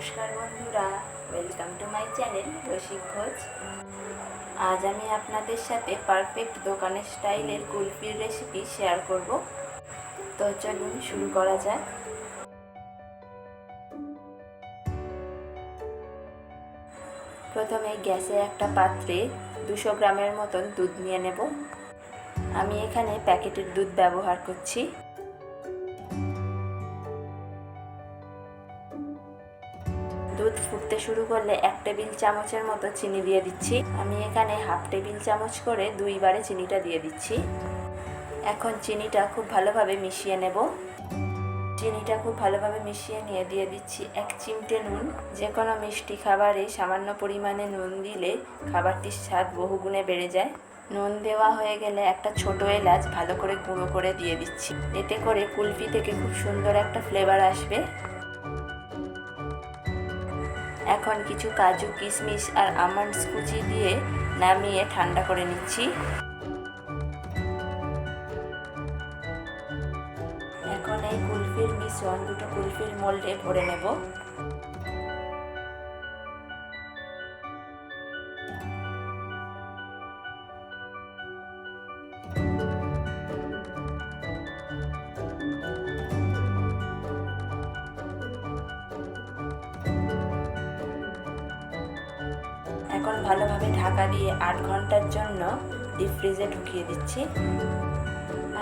নমস্কার বন্ধুরা welcome to my channel রসিক ভোজ। আজ আমি আপনাদের সাথে পারফেক্ট দোকানের স্টাইলের কুলফির রেসিপি শেয়ার করব। তো চলুন শুরু করা যাক। প্রথমে গ্যাসে একটা পাত্রে দুশো গ্রামের মতন দুধ নিয়ে নেব। আমি এখানে প্যাকেটের দুধ ব্যবহার করছি। দুধ ফুটতে শুরু করলে এক টেবিল চামচের মতো চিনি দিয়ে দিচ্ছি। আমি এখানে হাফ টেবিল চামচ করে দুইবারে চিনিটা দিয়ে দিচ্ছি। এখন চিনিটা খুব ভালোভাবে মিশিয়ে নেব। চিনিটা খুব ভালোভাবে মিশিয়ে নিয়ে দিয়ে দিচ্ছি এক চিমটে নুন। যে কোনো মিষ্টি খাবারে সামান্য পরিমাণে নুন দিলে খাবারটির স্বাদ বহুগুণে বেড়ে যায়। নুন দেওয়া হয়ে গেলে একটা ছোট এলাচ ভালো করে গুঁড়ো করে দিয়ে দিচ্ছি। এতে করে কুলফি থেকে খুব সুন্দর একটা ফ্লেভার আসবে। এখন কিছু কাজু, কিশমিশ আর আমন্ডস কুচি দিয়ে নামিয়ে ঠান্ডা করে নিচ্ছি। এখন এই কুলফির মিশ্রণ, দুটো কুলফির মোল্ডে ভরে নেব। এখন ভালোভাবে ঢাকা দিয়ে আট ঘণ্টার জন্য ডিপ ফ্রিজে ঢুকিয়ে দিচ্ছি।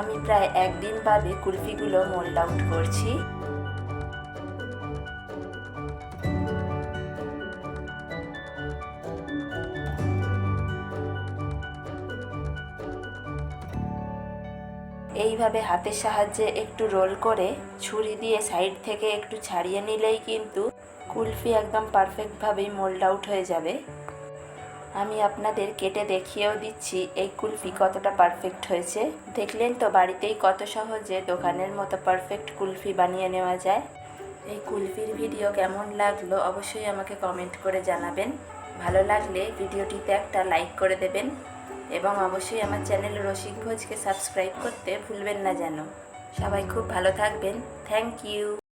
আমি প্রায় একদিন বাদে কুলফিগুলো মোল্ড আউট করছি। এইভাবে হাতের সাহায্যে একটু রোল করে ছুরি দিয়ে সাইড থেকে একটু ছাড়িয়ে নিলেই কিন্তু কুলফি একদম পারফেক্টভাবেই মোল্ড আউট হয়ে যাবে। আমি আপনাদের কেটে দেখিয়েও দিচ্ছি, এই কুলফি কতটা পারফেক্ট হয়েছে। দেখলেন তো, বাড়িতেই কত সহজে দোকানের মতো পারফেক্ট কুলফি বানিয়ে নেওয়া যায়। এই কুলফির ভিডিও কেমন লাগল অবশ্যই আমাকে কমেন্ট করে জানাবেন। ভালো লাগলে ভিডিওটিতে একটা লাইক করে দেবেন। এবং অবশ্যই আমার চ্যানেল রসিক ভোজকে সাবস্ক্রাইব করতে ভুলবেন না যেন। সবাই খুব ভালো থাকবেন। Thank you